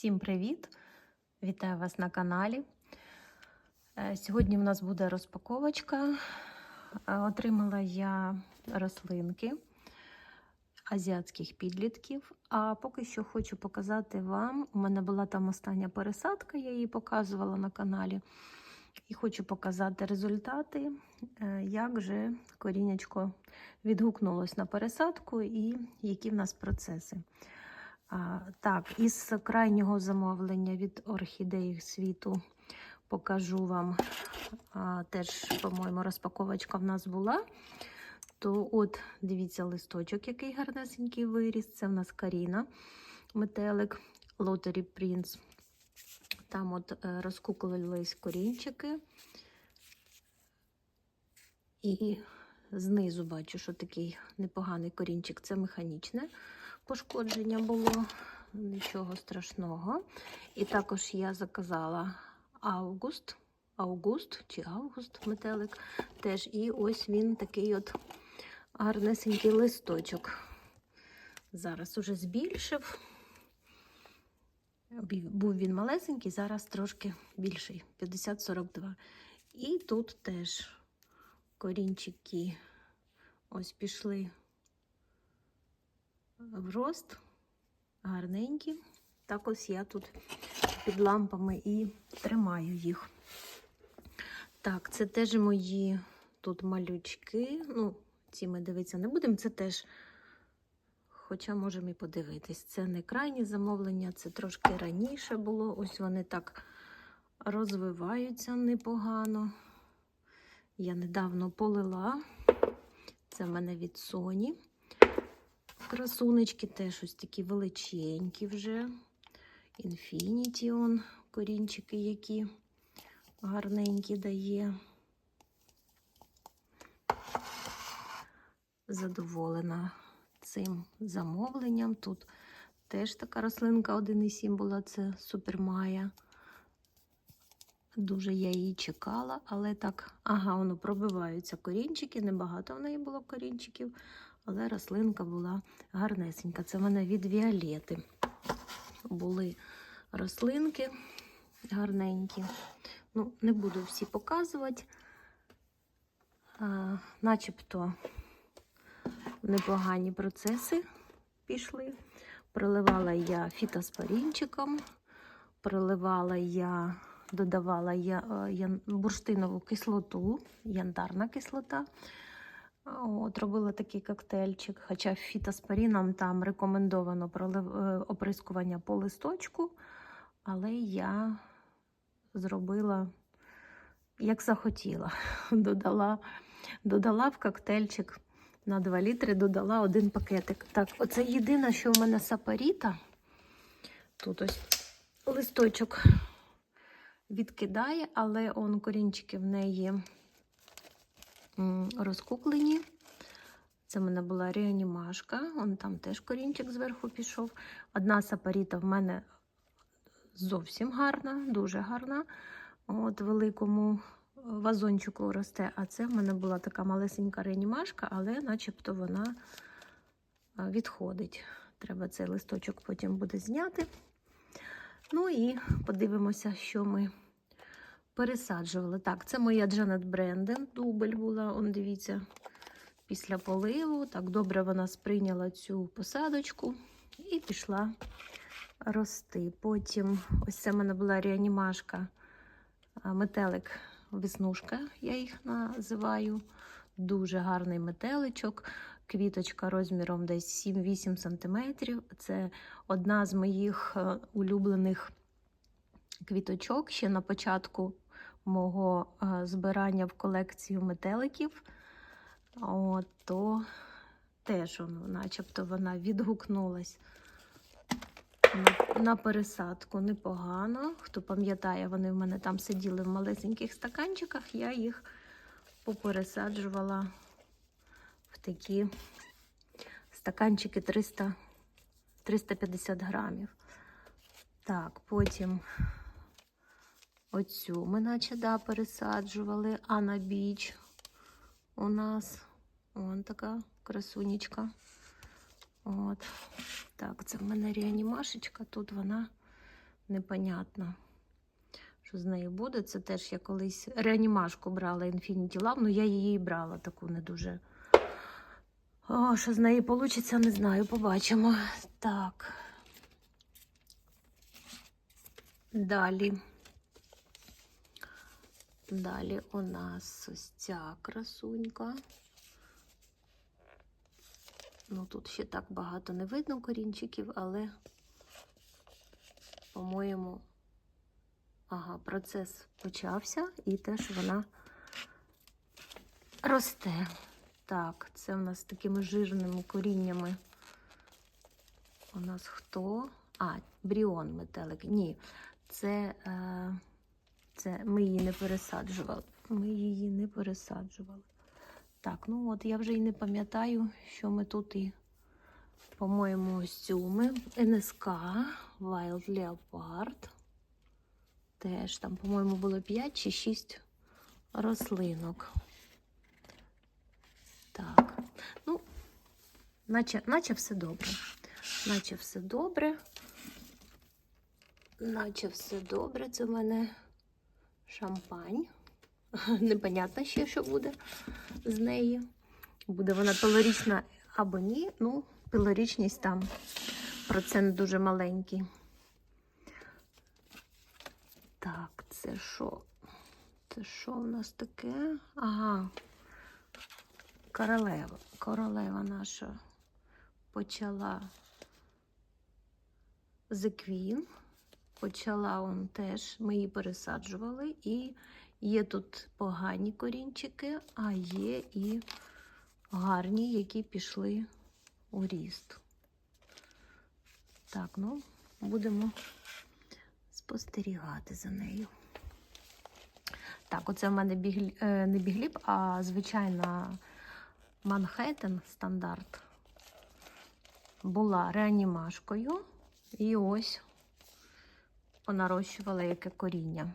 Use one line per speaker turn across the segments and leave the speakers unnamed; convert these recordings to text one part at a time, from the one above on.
Всім привіт! Вітаю вас на каналі. Е, Сьогодні в нас буде розпаковочка. Е, Отримала я рослинки азіатських підлітків. А поки що хочу показати вам. У мене була там остання пересадка, я її показувала на каналі. І хочу показати результати, е, як же корінечко відгукнулось на пересадку і які в нас процеси. Так, із крайнього замовлення від орхідеї світу покажу вам. А, теж, по-моєму, розпаковочка в нас була. То от, дивіться, листочок, який гарнесенький виріс. Це в нас Каріна, метелик, Lottery Prince. Там от е, розкуклились корінчики. І знизу бачу, що такий непоганий корінчик. Це механічне пошкодження було, нічого страшного. І також я заказала август, август чи август метелик. Теж і ось він такий от гарнесенький листочок. Зараз уже збільшив. Був він малесенький, зараз трошки більший 50-42. І тут теж корінчики ось пішли в рост, гарненькі. Так ось я тут під лампами і тримаю їх. Так, це теж мої тут малючки. Ну, ці ми дивитися не будемо, це теж, хоча можемо і подивитись. Це не крайнє замовлення, це трошки раніше було. Ось вони так розвиваються непогано. Я недавно полила. Це в мене від Sony. Красунечки теж ось такі величенькі вже. Infinity он, корінчики, які гарненькі дає. Задоволена цим замовленням. Тут теж така рослинка 1,7 була, це супермая. Дуже я її чекала, але так, ага, воно пробиваються корінчики. Небагато в неї було корінчиків, але рослинка була гарнесенька. Це в мене від Віолети. Були рослинки гарненькі. Ну, не буду всі показувати. А, начебто непогані процеси пішли. Проливала я фітоспорінчиком, проливала я додавала я, я бурштинову кислоту, янтарна кислота. От, Робила такий коктейльчик, хоча фітоспоріном там рекомендовано пролив, оприскування по листочку, але я зробила, як захотіла. Додала, додала в коктейльчик на 2 літри, додала один пакетик. Так, оце єдине, що в мене сапаріта. Тут ось листочок відкидає, але он корінчики в неї розкуклені. Це в мене була реанімашка, он там теж корінчик зверху пішов. Одна сапаріта в мене зовсім гарна, дуже гарна. От великому вазончику росте. А це в мене була така малесенька реанімашка, але начебто вона відходить. Треба цей листочок потім буде зняти. Ну і подивимося, що ми пересаджували. Так, це моя Джанет Бренден, дубль була, он дивіться, після поливу. Так, добре вона сприйняла цю посадочку і пішла рости. Потім, ось це в мене була реанімашка, метелик, веснушка, я їх називаю. Дуже гарний метеличок. Квіточка розміром десь 7-8 см. Це одна з моїх улюблених квіточок ще на початку мого збирання в колекцію метеликів. От, то теж начебто вона відгукнулась на, на пересадку непогано. Хто пам'ятає, вони в мене там сиділи в малесеньких стаканчиках, я їх попересаджувала в такі стаканчики 300, 350 грамів. Так, потім оцю ми наче да, пересаджували, а на біч у нас вон така красунечка. От. Так, це в мене реанімашечка, тут вона непонятно, що з нею буде. Це теж я колись реанімашку брала Infinity Love, ну я її брала таку не дуже. О, що з неї вийде, не знаю, побачимо. Так. Далі. Далі у нас ось ця красунька. Ну, тут ще так багато не видно корінчиків, але, по-моєму, ага, процес почався і теж вона росте. Так, це в нас такими жирними коріннями. У нас хто? А, бріон метелик. Ні, це, е, це ми її не пересаджували. Ми її не пересаджували. Так, ну от я вже і не пам'ятаю, що ми тут і, по-моєму, ось цю ми. НСК, Wild Leopard. Теж там, по-моєму, було 5 чи 6 рослинок. Так, ну, наче, наче все добре. Наче все добре. Наче все добре. Це в мене шампань. Непонятно ще, що буде з неї. Буде вона пилорічна або ні. Ну, пилорічність там процент дуже маленький. Так, це що? Це що в нас таке? Ага. Королева. Королева наша почала The Queen. Почала он теж, ми її пересаджували, і є тут погані корінчики, а є і гарні, які пішли у ріст. Так, ну, будемо спостерігати за нею. Так, оце в мене біглі, е, не бігліб, а звичайна Манхеттен стандарт. Була реанімашкою. І ось понарощувала яке коріння.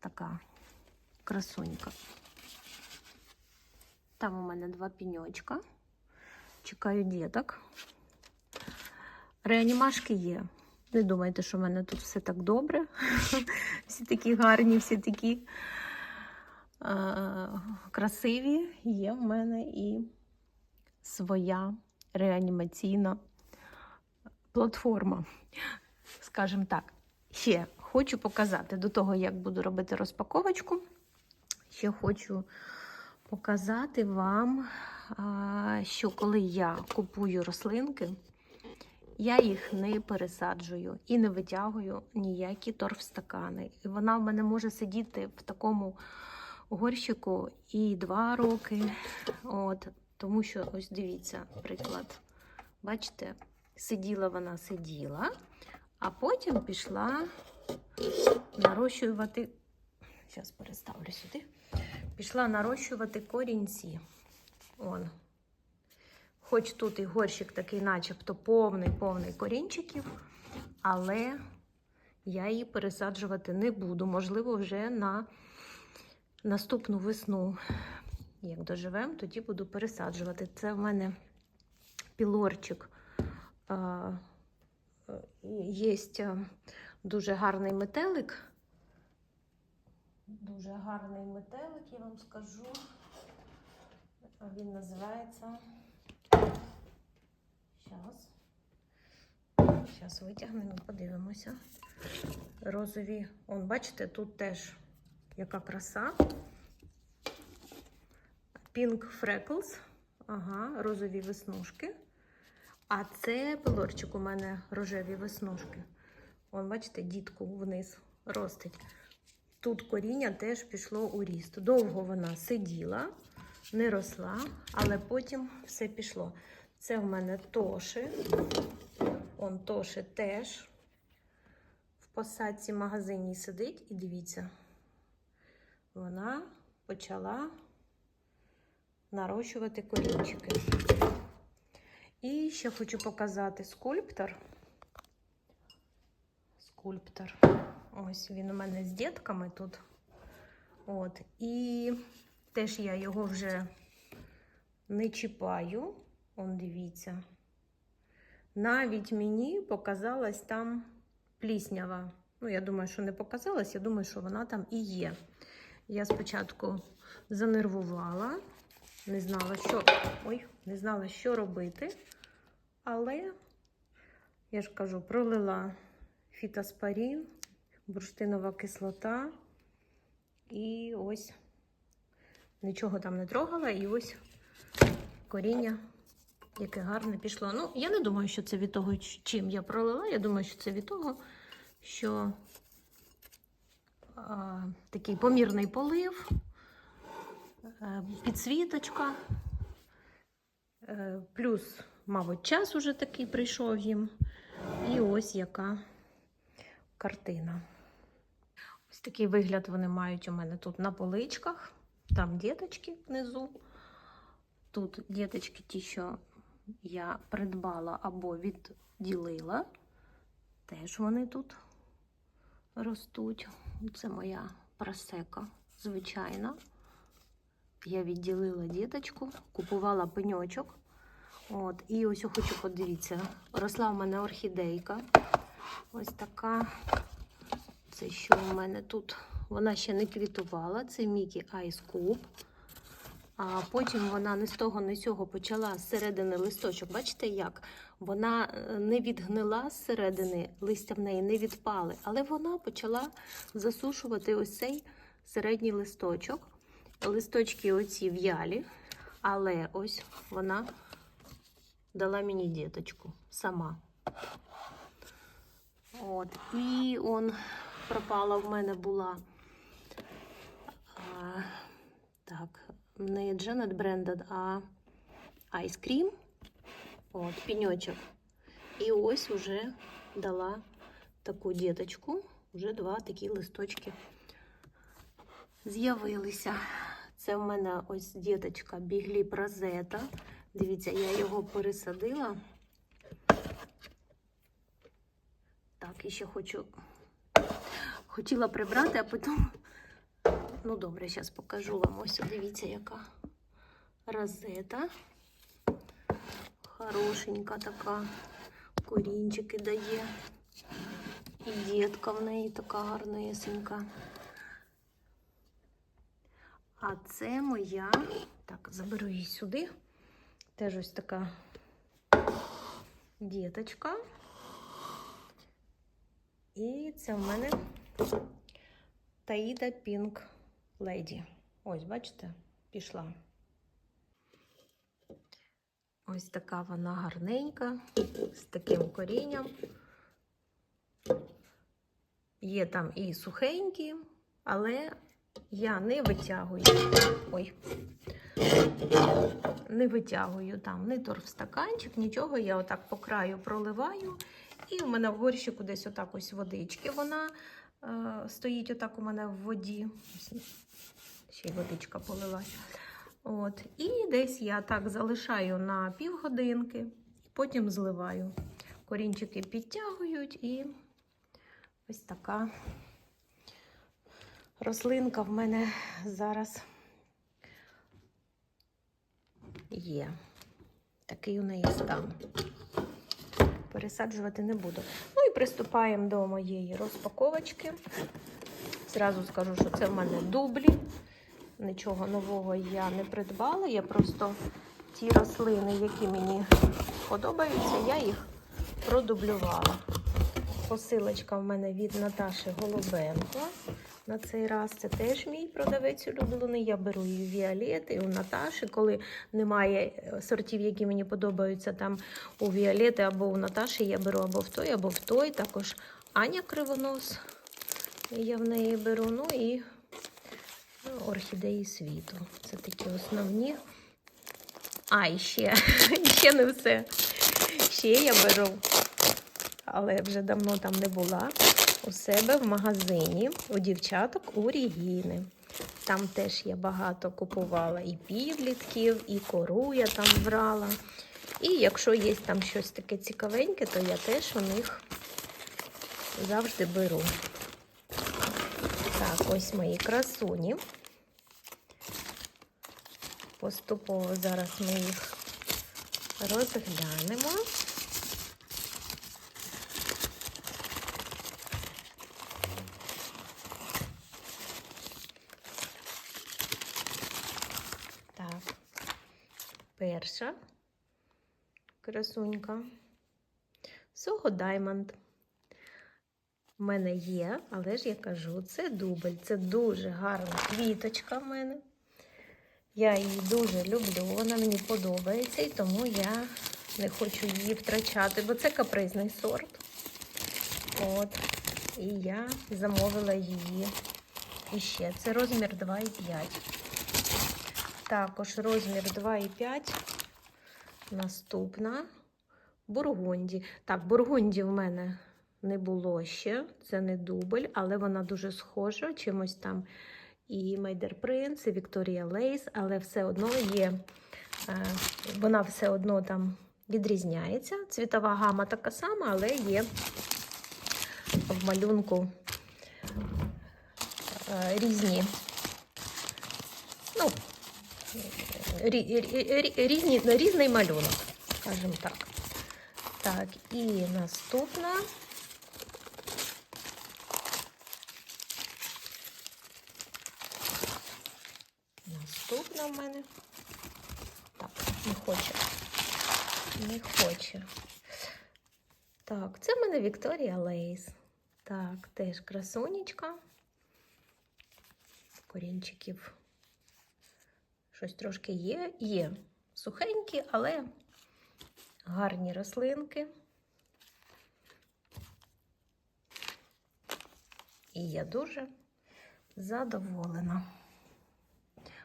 Така красунька. Там у мене два піньочка. Чекаю діток. Реанімашки є. Не думайте, що в мене тут все так добре. Всі такі гарні, всі такі е- красиві. Є в мене і своя реанімаційна платформа. Скажімо так, ще хочу показати до того, як буду робити розпаковочку. Ще хочу показати вам, що коли я купую рослинки, я їх не пересаджую і не витягую ніякі торфстакани. І вона в мене може сидіти в такому горщику і два роки. От, тому що, ось дивіться, приклад. Бачите, сиділа вона сиділа, а потім пішла нарощувати. Зараз переставлю сюди. Пішла нарощувати корінці. Он. Хоч тут і горщик такий, начебто, повний-повний корінчиків, але я її пересаджувати не буду. Можливо, вже на наступну весну, як доживемо, тоді буду пересаджувати. Це в мене пілорчик. Є дуже гарний метелик. Дуже гарний метелик, я вам скажу. Він називається. Зараз. Зараз витягнемо, подивимося. Розові. Он, бачите, тут теж яка краса. Pink Freckles. Ага, розові веснушки. А це пилорчик у мене рожеві веснушки. Вон, бачите, дітку вниз ростить. Тут коріння теж пішло у ріст. Довго вона сиділа, не росла, але потім все пішло. Це в мене тоши. Он тоши теж в посадці магазині сидить. І дивіться, вона почала нарощувати корінчики. І ще хочу показати скульптор. Скульптор. Ось він у мене з дітками тут. От. І теж я його вже не чіпаю. Он дивіться. Навіть мені показалась там пліснява. Ну, я думаю, що не показалась, я думаю, що вона там і є. Я спочатку занервувала, не знала, що, ой, не знала, що робити, але я ж кажу, пролила фітоспорін, бурштинова кислота, і ось нічого там не трогала, і ось коріння, яке гарне пішло. Ну, я не думаю, що це від того, чим я пролила. Я думаю, що це від того, що а, такий помірний полив, е, підсвіточка, плюс, мабуть, час уже такий прийшов їм. І ось яка картина. Ось такий вигляд вони мають у мене тут на поличках. Там діточки внизу. Тут діточки ті, що я придбала або відділила. Теж вони тут ростуть. Це моя просека, звичайна. Я відділила діточку, купувала пеньочок. От, і ось хочу подивіться. Росла в мене орхідейка. Ось така. Це що у мене тут? Вона ще не квітувала. Це Мікі Айс Куб. А потім вона не з того, не з цього почала зсередини листочок. Бачите, як? Вона е, не відгнила зсередини, листя в неї не відпали, але вона почала засушувати ось цей середній листочок. Листочки оці в'ялі, але ось вона дала мені діточку сама. От. І он пропала в мене була. А, так, не Janet Branded, а Ice. От, піньочок. І ось уже дала таку діточку. Вже два такі листочки з'явилися. Це в мене ось діточка бігліп розета. Дивіться, я його пересадила. Так, і ще хочу. Хотіла прибрати, а потім. Ну, добре, зараз покажу вам. Ось дивіться, яка розета. Хорошенька така. Корінчики дає. І дітка в неї така гарнесенька. А це моя. Так, заберу її сюди. Теж ось така діточка. І це в мене Таїда Пінк Леді. Ось, бачите, пішла. Ось така вона гарненька, з таким корінням. Є там і сухенькі, але я не витягую. Ой. Не витягую там ні торфстаканчик, нічого. Я отак по краю проливаю. І в мене в горщику десь отак ось водички. Вона е, стоїть отак у мене в воді. Ще й водичка полилась. От. І десь я так залишаю на півгодинки, потім зливаю. Корінчики підтягують і ось така рослинка в мене зараз є. Такий у неї стан. Пересаджувати не буду. Ну і приступаємо до моєї розпаковочки. Зразу скажу, що це в мене дублі. Нічого нового я не придбала. Я просто ті рослини, які мені подобаються, я їх продублювала. Посилочка в мене від Наташі Голубенко. На цей раз це теж мій продавець улюблений. Я беру і Віолет, і у Наташі. Коли немає сортів, які мені подобаються там у Віолети або у Наташі, я беру або в той, або в той. Також Аня Кривонос. Я в неї беру. Ну і орхідеї світу. Це такі основні. А, і ще, ще не все. Ще я беру, але вже давно там не була. У себе в магазині у дівчаток у Регіни. Там теж я багато купувала і підлітків, і кору я там брала. І якщо є там щось таке цікавеньке, то я теж у них завжди беру. Так, ось мої красуні. Поступово зараз ми їх розглянемо. Перша красунька. Сого Даймонд. У мене є, але ж я кажу, це дубль. Це дуже гарна квіточка в мене. Я її дуже люблю, вона мені подобається, і тому я не хочу її втрачати, бо це капризний сорт. От. І я замовила її іще. Це розмір 2,5. Також розмір 2,5. Наступна бургунді. Так, бургунді в мене не було ще, це не дубль, але вона дуже схожа чимось там і Мейдер Принц, і Вікторія Лейс, але все одно є, е, вона все одно там відрізняється. Цвітова гама така сама, але є в малюнку е, різні. Рі- рі- рі- різні, різний малюнок, скажімо так. Так, і наступна. Наступна в мене. Так, не хоче. Не хоче. Так, це в мене Вікторія Лейс. Так, теж красунечка. Корінчиків. Щось трошки є. Є сухенькі, але гарні рослинки. І я дуже задоволена.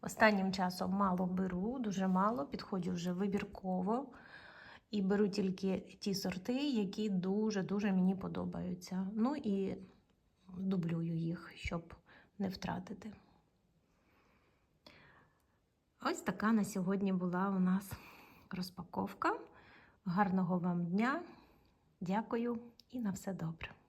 Останнім часом мало беру, дуже мало, підходжу вже вибірково. І беру тільки ті сорти, які дуже-дуже мені подобаються. Ну і дублюю їх, щоб не втратити. Ось така на сьогодні була у нас розпаковка. Гарного вам дня! Дякую і на все добре!